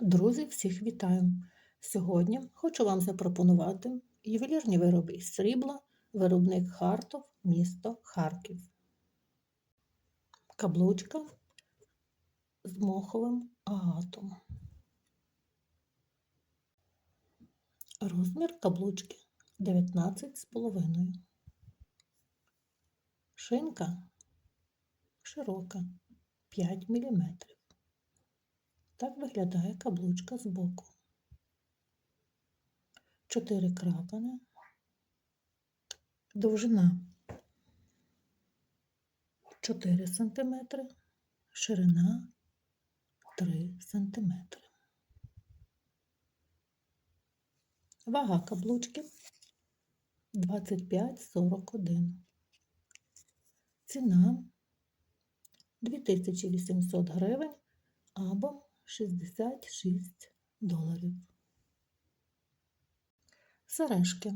Друзі, всіх вітаю! Сьогодні хочу вам запропонувати ювелірні вироби із срібла, виробник Хартов, місто Харків. Каблучка з моховим агатом. Розмір каблучки 19,5. Шинка широка 5 мм. Так виглядає каблучка з боку. Чотири крапини, довжина 4 см, ширина 3 см. Вага каблучки 25,41. Ціна 2800 гривень або 66 доларів. Сережки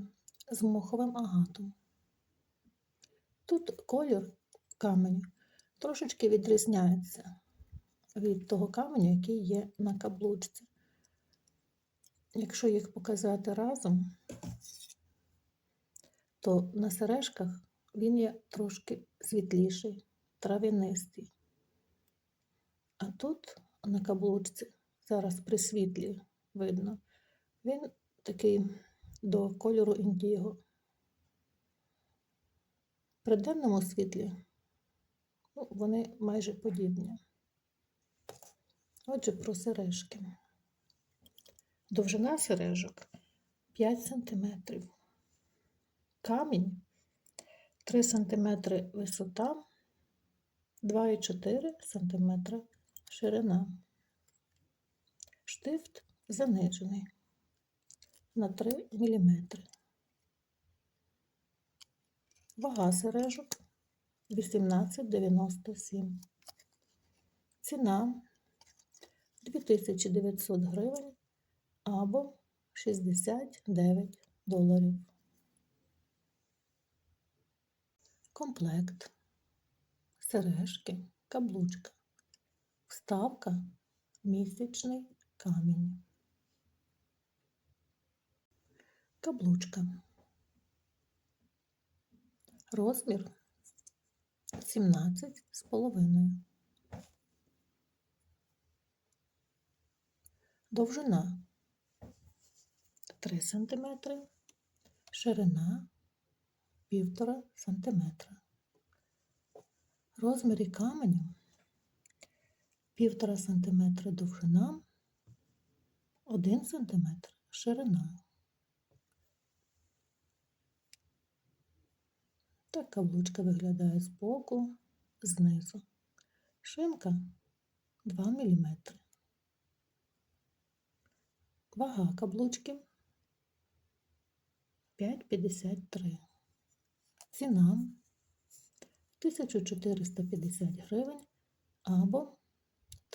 з моховим агатом. Тут колір каменю трошечки відрізняється від того каменю, який є на каблучці. Якщо їх показати разом, то на сережках він є трошки світліший, трав'янистий. А тут на каблучці, зараз при світлі видно, він такий до кольору індіго. При денному світлі ну, вони майже подібні. Отже, про сережки. Довжина сережок 5 см. Камінь 3 см висота, 2,4 см ширина. Штифт занижений на 3 мм. Вага сережок 18,97. Ціна 2900 гривень або 69 доларів. Комплект, сережки, каблучка, вставка, місячний камінь. Каблучка. Розмір 17 з половиною. Довжина 3 см, ширина 1,5 см. Розмірі каменю 1,5 см довжина, 1 см ширина. Так каблучка виглядає з боку, знизу. Шинка 2 мм. Вага каблучки 5,53. Ціна 1450 гривень або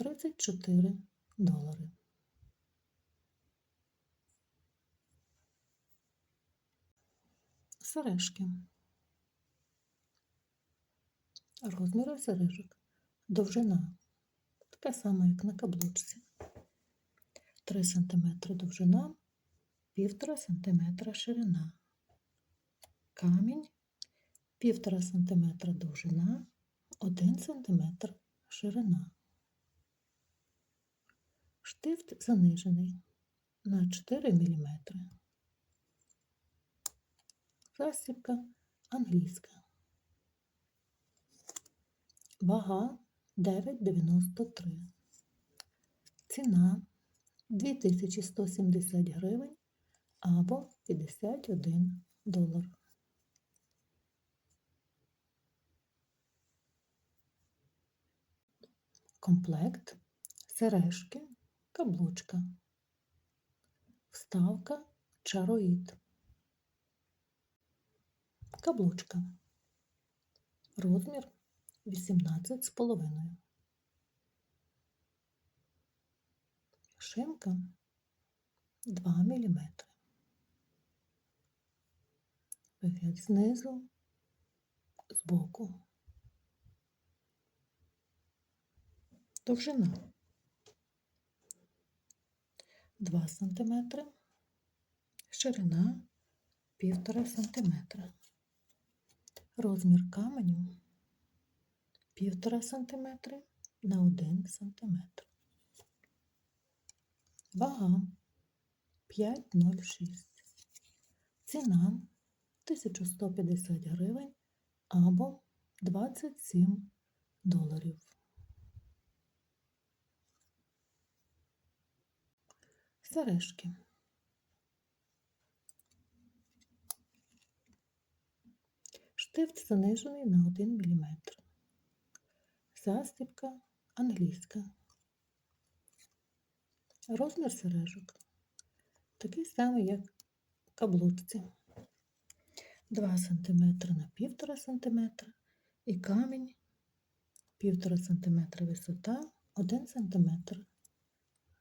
34 долари. Сережки. Розміри сережок. Довжина. Така сама, як на каблучці. 3 см довжина, 1,5 см ширина. Камінь 1,5 см довжина, 1 см ширина. Штифт занижений на 4 мм. Засібка англійська. Вага 9,93. Ціна 2170 гривень або 51 долар. Комплект, сережки, каблучка, вставка, чароїд, каблучка, розмір 18 з половиною. Шинка 2 мм. Вигляд знизу, збоку. Довжина 2 см, ширина 1,5 см. Розмір каменю 1,5 см на 1 см. Вага 5,06. Ціна 1150 гривень або 27 доларів. Сережки. Штифт занижений на 1 мм. Застібка англійська. Розмір сережок такий самий, як в каблучці. 2 см на 1,5 см і камінь 1,5 см висота, 1 см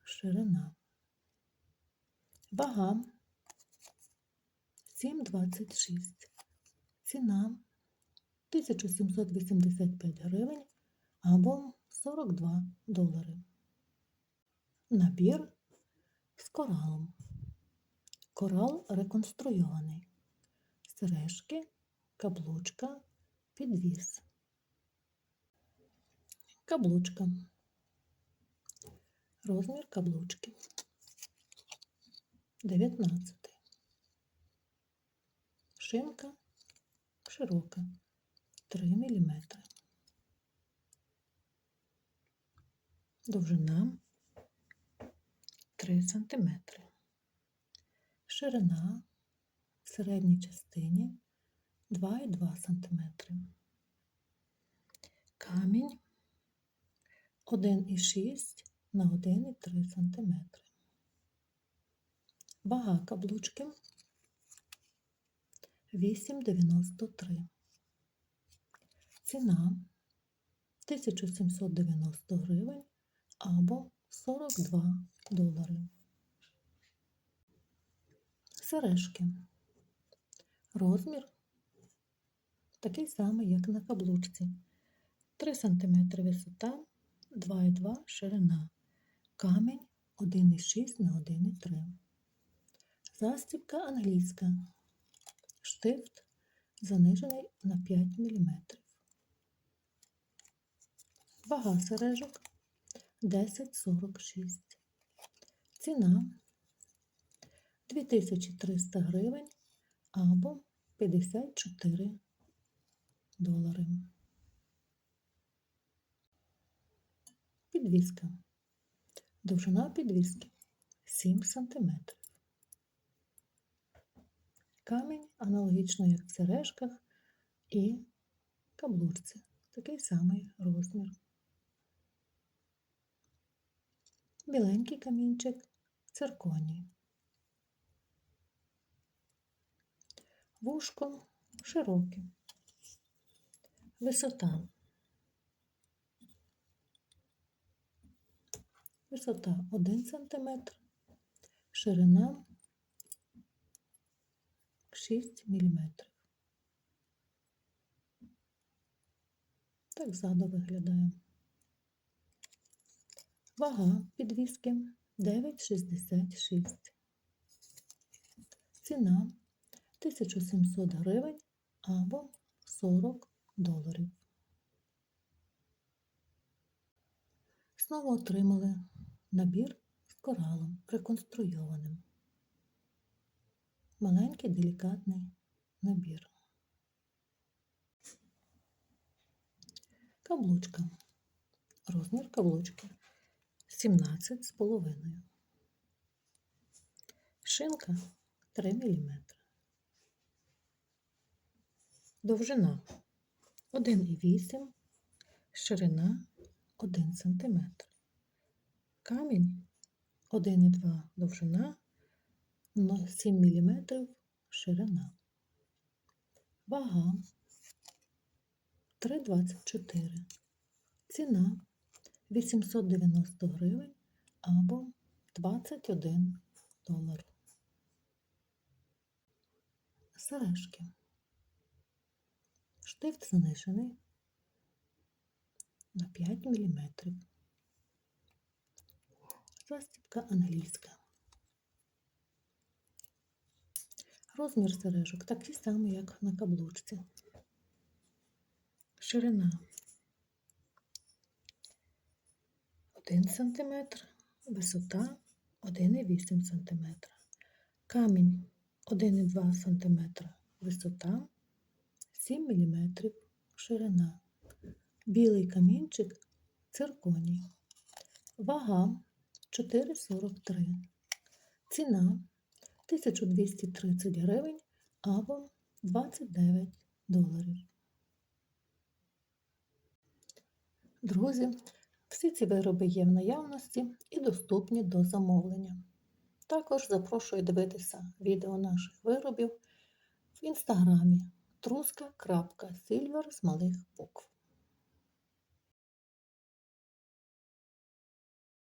ширина. Вага 7,26. Ціна 1785 гривень або 42 долари. Набір з коралом. Корал реконструйований. Сережки, каблучка, підвіс. Каблучка. Розмір каблучки. 19. Шинка широка 3 мм. Довжина 3 см. Ширина в середній частині 2,2 см. Камінь 1,6 на 1,3 см. Вага каблучки 8,93. Ціна 1790 гривень або 42 долари. Сережки. Розмір такий самий, як на каблучці. 3 см висота, 2,2 ширина. Камінь 1,6 на 1,3. Застібка англійська. Штифт занижений на 5 мм. Вага сережок 10,46. Ціна 2300 гривень або 54 долари. Підвіска. Довжина підвіски 7 см. Камінь аналогічно, як в сережках і каблучці. Такий самий розмір. Біленький камінчик цирконій. Вушко широке. Висота. Висота 1 см, ширина 6 мм. Так ззаду виглядає. Вага підвіски 9,66. Ціна 1700 гривень або 40 доларів. Знову отримали набір з коралом реконструйованим. Маленький делікатний набір. Каблучка. Розмір каблучки 17 з половиною. Шинка 3 мм. Довжина 1,8, ширина 1 см. Камінь 1,2 довжина, 7 мм ширина. Вага 3,24. Ціна 890 гривень або 21 долар. Сережки. Штифт занижений на 5 мм. Застібка англійська. Розмір сережок такий самий, як на каблучці. Ширина 1 см, висота 1,8 см. Камінь 1,2 см, висота 7 мм, ширина. Білий камінчик цирконій. Вага 4,43. Ціна 1230 гривень або 29 доларів. Друзі, всі ці вироби є в наявності і доступні до замовлення. Також запрошую дивитися відео наших виробів в інстаграмі truska.silver з малих букв.